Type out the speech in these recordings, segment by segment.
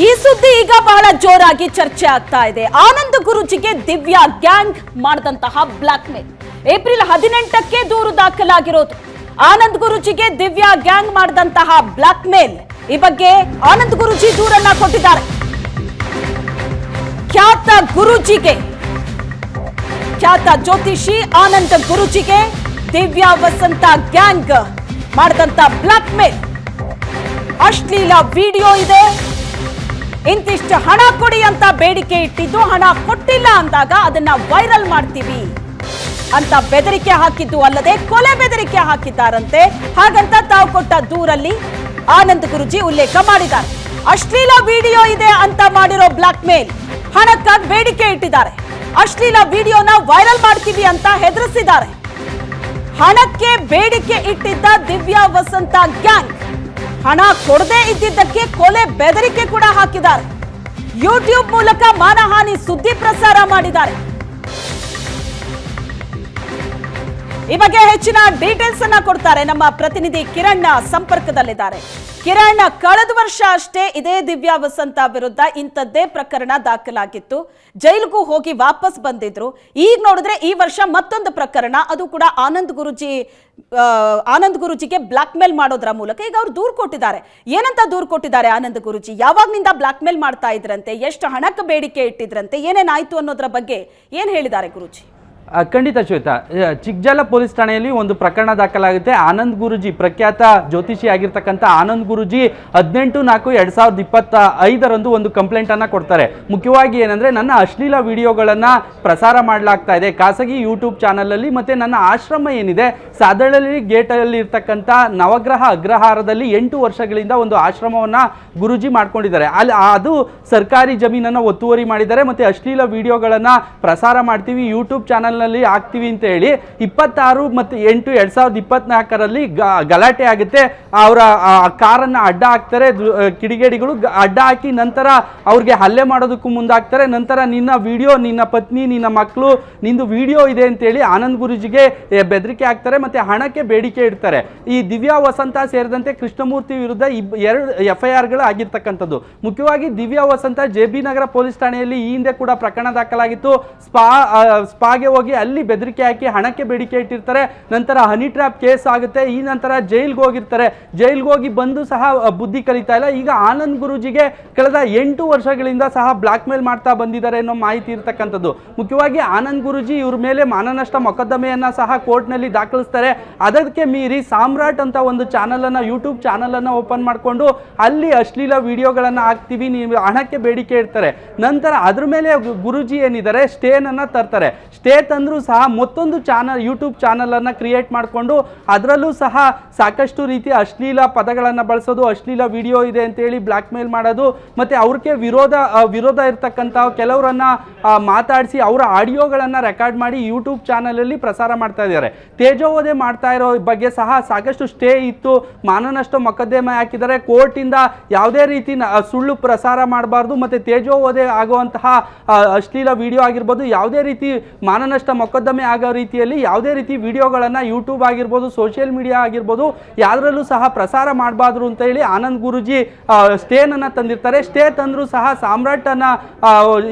ಈ ಸುದ್ದಿ ಈಗ ಬಹಳ ಜೋರಾಗಿ ಚರ್ಚೆ ಆಗ್ತಾ ಇದೆ. ಆನಂದ್ ಗುರುಜಿಗೆ ದಿವ್ಯಾ ಗ್ಯಾಂಗ್ ಮಾಡಿದಂತಹ ಬ್ಲಾಕ್ ಮೇಲ್ ಏಪ್ರಿಲ್ ಹದಿನೆಂಟಕ್ಕೆ ದೂರು ದಾಖಲಾಗಿರೋದು. ಆನಂದ್ ಗುರುಜಿಗೆ ದಿವ್ಯಾ ಗ್ಯಾಂಗ್ ಮಾಡಿದಂತಹ ಬ್ಲಾಕ್ ಮೇಲ್ ಈ ಬಗ್ಗೆ ಆನಂದ್ ಗುರುಜಿ ದೂರನ್ನ ಕೊಟ್ಟಿದ್ದಾರೆ. ಖ್ಯಾತ ಗುರುಜಿಗೆ, ಖ್ಯಾತ ಜ್ಯೋತಿಷಿ ಆನಂದ್ ಗುರುಜಿಗೆ ದಿವ್ಯಾ ವಸಂತ ಗ್ಯಾಂಗ್ ಮಾಡಿದಂತ ಬ್ಲಾಕ್ ಮೇಲ್ ಅಶ್ಲೀಲ ವಿಡಿಯೋ ಇದೆ. ಇಂತಿಷ್ಟು ಹಣ ಕೊಡಿ ಅಂತ ಬೇಡಿಕೆ ಇಟ್ಟಿದ್ದು ಹಣ ಕೊಟ್ಟಿಲ್ಲ ಅಂದಾಗ ಅದನ್ನ ವೈರಲ್ ಮಾಡ್ತೀವಿ ಅಂತ ಬೆದರಿಕೆ ಹಾಕಿದ್ದು ಅಲ್ಲದೆ ಕೊಲೆ ಬೆದರಿಕೆ ಹಾಕಿದ್ದಾರಂತೆ. ಹಾಗಂತ ತಾವು ಕೊಟ್ಟ ದೂರಲ್ಲಿ ಆನಂದ್ ಗುರುಜಿ ಉಲ್ಲೇಖ ಮಾಡಿದ್ದಾರೆ. ಅಶ್ಲೀಲ ವಿಡಿಯೋ ಇದೆ ಅಂತ ಮಾಡಿರೋ ಬ್ಲಾಕ್ ಮೇಲ್ ಹಣಕ್ಕಾಗಿ ಬೇಡಿಕೆ ಇಟ್ಟಿದ್ದಾರೆ. ಅಶ್ಲೀಲ ವಿಡಿಯೋನ ವೈರಲ್ ಮಾಡ್ತೀವಿ ಅಂತ ಹೆದರಿಸಿದ್ದಾರೆ. ಹಣಕ್ಕೆ ಬೇಡಿಕೆ ಇಟ್ಟಿದ್ದ ದಿವ್ಯಾ ವಸಂತ ಗ್ಯಾಂಗ್ ಹಣ ಕೊಡದೇ ಇದ್ದಿದ್ದಕ್ಕೆ ಕೊಲೆ ಬೆದರಿಕೆ ಕೂಡ ಹಾಕಿದ್ದಾರೆ. ಯೂಟ್ಯೂಬ್ ಮೂಲಕ ಮಾನಹಾನಿ ಸುದ್ದಿ ಪ್ರಸಾರ ಮಾಡಿದ್ದಾರೆ. ಈ ಬಗ್ಗೆ ಹೆಚ್ಚಿನ ಡೀಟೇಲ್ಸ್ ಅನ್ನ ಕೊಡ್ತಾರೆ ನಮ್ಮ ಪ್ರತಿನಿಧಿ ಕಿರಣ್ ಸಂಪರ್ಕದಲ್ಲಿದ್ದಾರೆ. ಕಿರಣ್ ಕಳೆದ ವರ್ಷ ಅಷ್ಟೇ ಇದೇ ದಿವ್ಯಾ ವಸಂತ ವಿರುದ್ಧ ಇಂಥದ್ದೇ ಪ್ರಕರಣ ದಾಖಲಾಗಿತ್ತು. ಜೈಲಿಗೂ ಹೋಗಿ ವಾಪಸ್ ಬಂದಿದ್ರು. ಈಗ ನೋಡಿದ್ರೆ ಈ ವರ್ಷ ಮತ್ತೊಂದು ಪ್ರಕರಣ. ಅದು ಕೂಡ ಆನಂದ್ ಗುರುಜಿ ಆನಂದ್ ಗುರುಜಿಗೆ ಬ್ಲಾಕ್ ಮೇಲ್ ಮಾಡೋದ್ರ ಮೂಲಕ ಈಗ ಅವ್ರು ದೂರು ಕೊಟ್ಟಿದ್ದಾರೆ. ಏನಂತ ದೂರು ಕೊಟ್ಟಿದ್ದಾರೆ ಆನಂದ್ ಗುರುಜಿ? ಯಾವಾಗ್ನಿಂದ ಬ್ಲಾಕ್ ಮೇಲ್ ಮಾಡ್ತಾ ಇದ್ರಂತೆ? ಎಷ್ಟು ಹಣಕ್ಕೆ ಬೇಡಿಕೆ ಇಟ್ಟಿದ್ರಂತೆ? ಏನೇನಾಯ್ತು ಅನ್ನೋದ್ರ ಬಗ್ಗೆ ಏನ್ ಹೇಳಿದ್ದಾರೆ ಗುರುಜಿ? ಖಂಡಿತ ಶ್ವೇತಾ. ಚಿಕ್ಜಾಲ ಪೊಲೀಸ್ ಠಾಣೆಯಲ್ಲಿ ಒಂದು ಪ್ರಕರಣ ದಾಖಲಾಗುತ್ತೆ. ಆನಂದ್ ಗುರುಜಿ, ಪ್ರಖ್ಯಾತ ಜ್ಯೋತಿಷಿ ಆಗಿರ್ತಕ್ಕಂಥ ಆನಂದ್ ಗುರುಜಿ ಹದಿನೆಂಟು ನಾಲ್ಕು ಎರಡ್ ಸಾವಿರದ ಇಪ್ಪತ್ತ ಐದರಂದು ಒಂದು ಕಂಪ್ಲೇಂಟ್ ಅನ್ನ ಕೊಡ್ತಾರೆ. ಮುಖ್ಯವಾಗಿ ಏನಂದ್ರೆ, ನನ್ನ ಅಶ್ಲೀಲ ವಿಡಿಯೋಗಳನ್ನು ಪ್ರಸಾರ ಮಾಡಲಾಗ್ತಾ ಇದೆ. ಖಾಸಗಿ ಯೂಟ್ಯೂಬ್ ಚಾನಲಲ್ಲಿ ಮತ್ತೆ ನನ್ನ ಆಶ್ರಮ ಏನಿದೆ ಸಾದಳಲ್ಲಿ ಗೇಟಲ್ಲಿ ಇರ್ತಕ್ಕಂಥ ನವಗ್ರಹ ಅಗ್ರಹಾರದಲ್ಲಿ ಎಂಟು ವರ್ಷಗಳಿಂದ ಒಂದು ಆಶ್ರಮವನ್ನ ಗುರುಜಿ ಮಾಡ್ಕೊಂಡಿದ್ದಾರೆ. ಅಲ್ಲಿ ಅದು ಸರ್ಕಾರಿ ಜಮೀನನ್ನು ಒತ್ತುವರಿ ಮಾಡಿದ್ದಾರೆ. ಮತ್ತೆ ಅಶ್ಲೀಲ ವಿಡಿಯೋಗಳನ್ನು ಪ್ರಸಾರ ಮಾಡ್ತೀವಿ. ಯೂಟ್ಯೂಬ್ ಚಾನಲ್ನಲ್ಲಿ ಹಾಕ್ತೀವಿ ಅಂತ ಹೇಳಿ ಇಪ್ಪತ್ತಾರು ಮತ್ತು ಎಂಟು ಎರಡು ಸಾವಿರದ ಇಪ್ಪತ್ನಾಲ್ಕರಲ್ಲಿ ಗಲಾಟೆ ಆಗುತ್ತೆ. ಅವರ ಕಾರನ್ನ ಅಡ್ಡ ಹಾಕ್ತಾರೆ ಕಿಡಿಗೇಡಿಗಳು ಅಡ್ಡ ಹಾಕಿ ನಂತರ ಅವ್ರಿಗೆ ಹಲ್ಲೆ ಮಾಡೋದಕ್ಕೂ ಮುಂದಾಗ್ತಾರೆ. ನಂತರ ನಿನ್ನ ವಿಡಿಯೋ, ನಿನ್ನ ಪತ್ನಿ, ನಿನ್ನ ಮಕ್ಕಳು ನಿಂದು ವಿಡಿಯೋ ಇದೆ ಅಂತೇಳಿ ಆನಂದ್ ಗುರುಜಿಗೆ ಬೆದರಿಕೆ ಹಾಕ್ತಾರೆ ಮತ್ತೆ ಹಣಕ್ಕೆ ಬೇಡಿಕೆ ಇಡ್ತಾರೆ. ಈ ದಿವ್ಯಾ ವಸಂತ ಸೇರಿದಂತೆ ಕೃಷ್ಣಮೂರ್ತಿ ವಿರುದ್ಧ ಇಬ್, ಎರಡು ಎಫ್ ಐ ಆರ್ಗಳು ಆಗಿರ್ತಕ್ಕಂಥದ್ದು. ಮುಖ್ಯವಾಗಿ Divya Vasanta J B Nagar police ಠಾಣೆಯಲ್ಲಿ ಈ ಹಿಂದೆ ಕೂಡ ಪ್ರಕರಣ ದಾಖಲಾಗಿತ್ತು. ಸ್ಪಾ ಸ್ಪಾಗೆ ಹೋಗಿ ಅಲ್ಲಿ ಬೆದರಿಕೆ ಹಾಕಿ ಹಣಕ್ಕೆ ಬೇಡಿಕೆ ಇಟ್ಟಿರ್ತಾರೆ. ನಂತರ ಹನಿ ಟ್ರ್ಯಾಪ್ ಕೇಸ್ ಆಗುತ್ತೆ. ಈ ನಂತರ ಜೈಲ್ಗೆ ಹೋಗಿರ್ತಾರೆ. ಜೈಲ್ಗೆ ಹೋಗಿ ಬಂದು ಸಹ ಬುದ್ಧಿ ಕಲಿತಾ ಇಲ್ಲ. ಈಗ ಆನಂದ್ ಗುರುಜಿಗೆ ಕಳೆದ ಎಂಟು ವರ್ಷಗಳಿಂದ ಸಹ ಬ್ಲಾಕ್ ಮೇಲ್ ಮಾಡ್ತಾ ಬಂದಿದ್ದಾರೆ ಅನ್ನೋ ಮಾಹಿತಿ ಇರತಕ್ಕಂಥದ್ದು. ಮುಖ್ಯವಾಗಿ ಆನಂದ್ ಗುರುಜಿ ಇವ್ರ ಮೇಲೆ ಮಾನನಷ್ಟ ಮೊಕದ್ದಮೆಯನ್ನು ಸಹ ಕೋರ್ಟ್ನಲ್ಲಿ ದಾಖಲಿಸ್ತಾರೆ. ಅದಕ್ಕೆ ಮೀರಿ ಸಾಮ್ರಾಟ್ ಅಂತ ಒಂದು ಚಾನಲನ್ನು ಯೂಟ್ಯೂಬ್ ಚಾನಲನ್ನು ಓಪನ್ ಮಾಡಿಕೊಂಡು ಅಲ್ಲಿ ಅಶ್ಲೀಲ ವಿಡಿಯೋಗಳನ್ನು ಹಾಕ್ತೀವಿ. ನೀವು ಹಣಕ್ಕೆ ಬೇಡಿಕೆ ಇಡ್ತಾರೆ. ನಂತರ ಅದ್ರ ಮೇಲೆ ಗುರುಜಿ ಏನಿದ್ದಾರೆ, ಸ್ಟೇನನ್ನು ತರ್ತಾರೆ. ಸ್ಟೇ ತಂದ್ರು ಸಹ ಮತ್ತೊಂದು ಚಾನಲ್ ಯೂಟ್ಯೂಬ್ ಚಾನಲನ್ನು ಕ್ರಿಯೇಟ್ ಮಾಡಿಕೊಂಡು ಅದರಲ್ಲೂ ಸಹ ಸಾಕಷ್ಟು ರೀತಿಯ ಅಶ್ಲೀಲ ಪದಗಳನ್ನು ಬಳಸೋದು, ಅಶ್ಲೀಲ ವಿಡಿಯೋ ಇದೆ ಅಂತೇಳಿ ಬ್ಲ್ಯಾಕ್ ಮೇಲ್ ಮಾಡೋದು, ಮತ್ತೆ ಅವ್ರಿಗೆ ವಿರೋಧ ವಿರೋಧ ಇರ್ತಕ್ಕಂಥ ಕೆಲವರನ್ನ ಮಾತಾಡಿಸಿ ಅವರ ಆಡಿಯೋಗಳನ್ನು ರೆಕಾರ್ಡ್ ಮಾಡಿ ಯೂಟ್ಯೂಬ್ ಚಾನಲಲ್ಲಿ ಪ್ರಸಾರ ಮಾಡ್ತಾ ಇದ್ದಾರೆ. ತೇಜೋವಧೆ ಮಾಡ್ತಾ ಇರೋ ಬಗ್ಗೆ ಸಹ ಸಾಕಷ್ಟು ಸ್ಟೇ ಇತ್ತು, ಮಾನನಷ್ಟ ಮೊಕದ್ದಮೆ ಹಾಕಿದ್ದಾರೆ. ಕೋರ್ಟಿಂದ ಯಾವುದೇ ರೀತಿ ಸುಳ್ಳು ಪ್ರಸಾರ ಮಾಡಬಾರ್ದು, ಮತ್ತೆ ತೇಜೋವಧೆ ಆಗುವಂತಹ ಅಶ್ಲೀಲ ವಿಡಿಯೋ ಆಗಿರ್ಬೋದು, ಯಾವುದೇ ರೀತಿ ಮಾನನಷ್ಟ ಮೊಕದ್ದಮೆ ಆಗೋ ರೀತಿಯಲ್ಲಿ ಯಾವುದೇ ರೀತಿ ವಿಡಿಯೋಗಳನ್ನು ಯೂಟ್ಯೂಬ್ ಆಗಿರ್ಬೋದು ಸೋಷಿಯಲ್ ಮೀಡಿಯಾ ಆಗಿರ್ಬೋದು, ಯಾವುದರಲ್ಲೂ ಸಹ ಪ್ರಸಾರ ಮಾಡಬಾರ್ದು ಅಂತ ಹೇಳಿ ಆನಂದ್ ಗುರುಜಿ ಸ್ಟೇನನ್ನು ತಂದಿರ್ತಾರೆ. ಸ್ಟೇ ತಂದರೂ ಸಹ ಸಾಮ್ರಾಟನ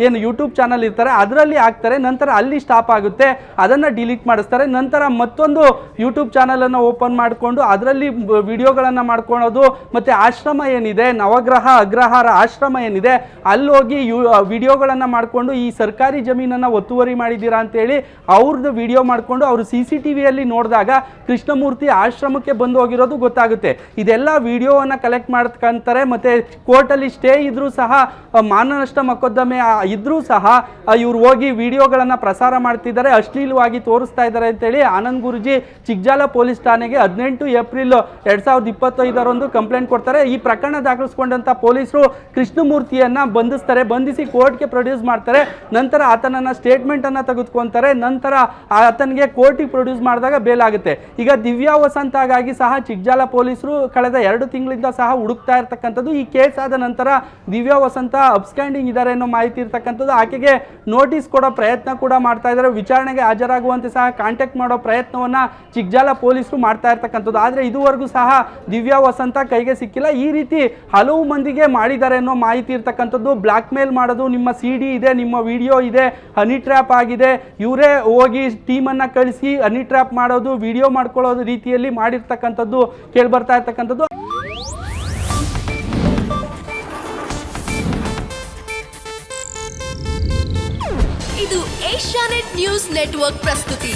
ಏನು ಯೂಟ್ಯೂಬ್ ಚಾನಲ್ ಇರ್ತಾರೆ. ಅದರಲ್ಲಿ ಹಾಕ್ತಾರೆ, ನಂತರ ಅಲ್ಲಿ ಸ್ಟಾಪ್ ಆಗುತ್ತೆ. ಅದನ್ನು ಡಿಲೀಟ್ ಮಾಡಿಸ್ತಾರೆ. ನಂತರ ಮತ್ತೊಂದು ಯೂಟ್ಯೂಬ್ ಚಾನಲನ್ನು ಓಪನ್ ಮಾಡಿಕೊಂಡು ಅದರಲ್ಲಿ ವಿಡಿಯೋಗಳನ್ನು ಮಾಡ್ಕೊಳೋದು, ಮತ್ತು ಆಶ್ರಮ ಏನಿದೆ, ನವಗ್ರಹ, ಅಗ್ರಹಾರ ಆಶ್ರಮ ಏನಿದೆ ಅಲ್ಲಿ ಹೋಗಿ ಯು ವಿಡಿಯೋಗಳನ್ನು ಮಾಡಿಕೊಂಡು ಈ ಸರ್ಕಾರಿ ಜಮೀನನ್ನು ಒತ್ತುವರಿ ಮಾಡಿದ್ದೀರಾ ಅಂತೇಳಿ ಅವ್ರದ್ದು ವಿಡಿಯೋ ಮಾಡಿಕೊಂಡು ಅವರು ಸಿ ಸಿ ಟಿ ವಿಯಲ್ಲಿ ನೋಡಿದಾಗ ಕೃಷ್ಣಮೂರ್ತಿ ಆಶ್ರಮಕ್ಕೆ ಬಂದು ಹೋಗಿರೋದು ಗೊತ್ತಾಗುತ್ತೆ. ಇದೆಲ್ಲ ವಿಡಿಯೋವನ್ನು ಕಲೆಕ್ಟ್ ಮಾಡ್ಕೊಂತಾರೆ, ಮತ್ತು ಕೋರ್ಟಲ್ಲಿ ಸ್ಟೇ ಇದ್ದರೂ ಸಹ ಮಾನನಷ್ಟ ಮೊಕದ್ದಮೆ ಇದ್ದರೂ ಸಹ ಇವ್ರು ಹೋಗಿ ವಿಡಿಯೋಗಳನ್ನು ಪ್ರಸಾರ ಮಾಡ್ತಿದ್ದಾರೆ, ಅಶ್ಲೀಲವಾಗಿ ತೋರಿಸ್ತಾ ಇದ್ದಾರೆ ಅಂತೇಳಿ ಆನಂದ್ ಗುರುಜಿ ಚಿಕ್ಜಾಲ ಪೊಲೀಸ್ ಠಾಣೆಗೆ ಹದಿನೆಂಟು ಏಪ್ರಿಲ್ ಎರಡು ಸಾವಿರದ ಇಪ್ಪತ್ತೈದರಂದು ಕಂಪ್ಲೇಂಟ್ ಕೊಡ್ತಾರೆ. ಈ ಪ್ರಕರಣ ದಾಖಲಿಸಿಕೊಂಡಂತ ಪೊಲೀಸರು ಕೃಷ್ಣಮೂರ್ತಿಯನ್ನ ಬಂಧಿಸ್ತಾರೆ. ಬಂಧಿಸಿ ಕೋರ್ಟ್ಗೆ ಪ್ರೊಡ್ಯೂಸ್ ಮಾಡ್ತಾರೆ. ನಂತರ ಆತನನ್ನು ಸ್ಟೇಟ್ಮೆಂಟ್ ಅನ್ನ ತೆಗೆದುಕೊಂತಾರೆ ನಂತರ ಆತನಿಗೆ ಕೋರ್ಟಿಗೆ ಪ್ರೊಡ್ಯೂಸ್ ಮಾಡಿದಾಗ ಬೇಲ್ ಆಗುತ್ತೆ ಈಗ ದಿವ್ಯಾ ವಸಂತಗಾಗಿ ಸಹ ಚಿಕ್ಕಜಾಲ ಪೊಲೀಸರು ಕಳೆದ ಎರಡು ತಿಂಗಳಿಂದ ಸಹ ಹುಡುಕ್ತಾ ಇರ್ತಕ್ಕಂಥದ್ದು. ಈ ಕೇಸ್ ಆದ ನಂತರ ದಿವ್ಯಾ ವಸಂತ ಅಪ್ಸ್ಟ್ಯಾಂಡಿಂಗ್ ಇದ್ದಾರೆ ಅನ್ನೋ ಮಾಹಿತಿ ಇರ್ತಕ್ಕಂಥದ್ದು. ಆಕೆಗೆ ನೋಟಿಸ್ ಕೊಡೋ ಪ್ರಯತ್ನ ಕೂಡ ಮಾಡ್ತಾ ಇದ್ದಾರೆ. ವಿಚಾರಣೆಗೆ ಹಾಜರಾಗುವಂತೆ ಸಹ ಕಾಂಟ್ಯಾಕ್ಟ್ ಮಾಡೋ ಪ್ರಯತ್ನವನ್ನ ಚಿಕ್ಕಜಾಲ ಪೊಲೀಸರು ಮಾಡ್ತಾ ಇರ್ತಕ್ಕಂಥದ್ದು. ಆದರೆ ಇದುವರೆಗೂ ಸಹ ದಿವ್ಯಾ ವಸಂತ ಕೈಗೆ ಸಿಕ್ಕಿಲ್ಲ. ಈ ರೀತಿ ಹಲವು ಮಂದಿಗೆ ಮಾಡಿದ್ದಾರೆ ಅನ್ನೋ ಮಾಹಿತಿ ಇರ್ತಕ್ಕಂಥದ್ದು. ಬ್ಲಾಕ್ ಮೇಲ್ ಮಾಡೋದು ನಿಮ್ಮ ಸಿ ಡಿ ಇದೆ, ನಿಮ್ಮ ವಿಡಿಯೋ ಇದೆ ಹನಿ ಟ್ರ್ಯಾಪ್ ಆಗಿದೆ. ಇವರೇ ಹೋಗಿ ಟೀಮನ್ನು ಕಳಿಸಿ ಹನಿ ಟ್ರ್ಯಾಪ್ ಮಾಡೋದು ವಿಡಿಯೋ ಮಾಡ್ಕೊಳ್ಳೋದು ರೀತಿಯಲ್ಲಿ ಮಾಡಿರ್ತಕ್ಕಂಥದ್ದು, ಕೇಳ್ಬರ್ತಾ ಇರ್ತಕ್ಕಂಥದ್ದು. ಇದು ಏಷ್ಯಾನೆಟ್ ನ್ಯೂಸ್ ನೆಟ್ವರ್ಕ್ ಪ್ರಸ್ತುತಿ.